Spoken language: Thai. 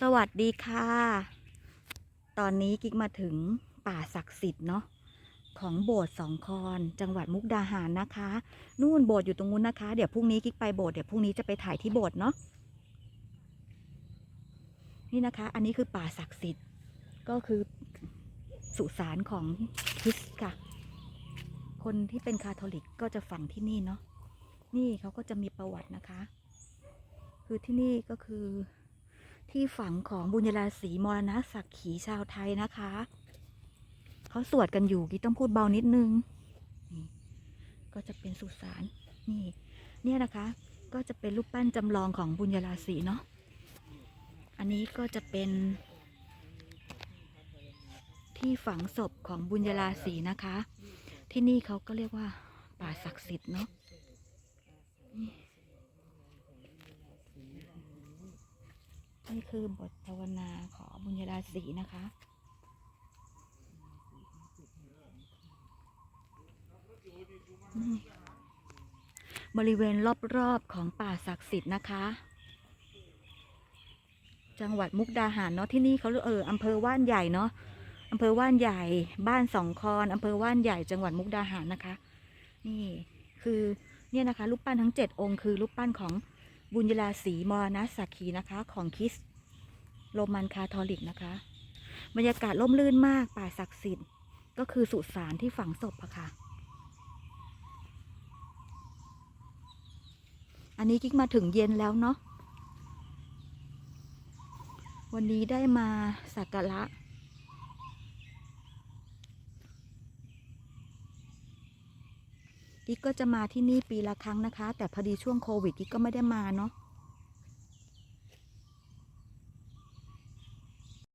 สวัสดีค่ะ ตอนนี้กิ๊กมาถึงป่าศักดิ์สิทธิ์เนาะของโบสถ์สองคอน จังหวัดมุกดาหารนะคะ นู่นโบสถ์อยู่ตรงนู้นนะคะ เดี๋ยวพรุ่งนี้กิ๊กไปโบสถ์เดี๋ยวพรุ่งนี้จะไปถ่ายที่โบสถ์เนาะนี่นะคะ อันนี้คือป่าศักดิ์สิทธิ์ก็คือสุสานของคริสต์ค่ะ คนที่เป็นคาทอลิกก็จะฝังที่นี่เนาะนี่เขาก็จะมีประวัตินะคะ คือที่นี่ก็คือ ที่ฝังของบุญยราศีมรณะศักดิ์ขีชาวไทยนะคะ เขาสวดกันอยู่กิ๊ต้องพูดเบานิดนึงนี่ก็จะเป็นสุสานนี่เนี่ยนะคะ ก็จะเป็นรูปปั้นจำลองของบุญยราศีเนาะอันนี้ก็จะเป็น ที่ฝังศพของบุญยราศีนะคะ ที่นี่เขาก็เรียกว่าป่าศักดิ์สิทธิ์เนาะ นี่คือบทภาวนาของบุญยาศีนะคะ บริเวณรอบๆของป่าศักดิ์สิทธิ์นะคะ จังหวัดมุกดาหารเนาะที่นี่เขาเรียกเอออำเภอว่านใหญ่เนาะอำเภอว่านใหญ่ บ้านสองคอนอำเภอว่านใหญ่จังหวัดมุกดาหารนะคะ นี่คือเนี่ยนะคะรูปปั้นทั้งเจ็ดองค์คือรูปปั้นของบุญยราศีมรณะสักขีนะคะของคริส โรมันคาทอลิกนะคะ บรรยากาศร่มรื่นมากป่าศักดิ์สิทธิ์ ก็คือสุสานที่ฝังศพอะค่ะ อันนี้กิ๊กมาถึงเย็นแล้วเนาะวันนี้ได้มาสักการะกิ๊กก็จะมาที่นี่ปีละครั้งนะคะ แต่พอดีช่วงโควิดกิ๊กก็ไม่ได้มาเนาะ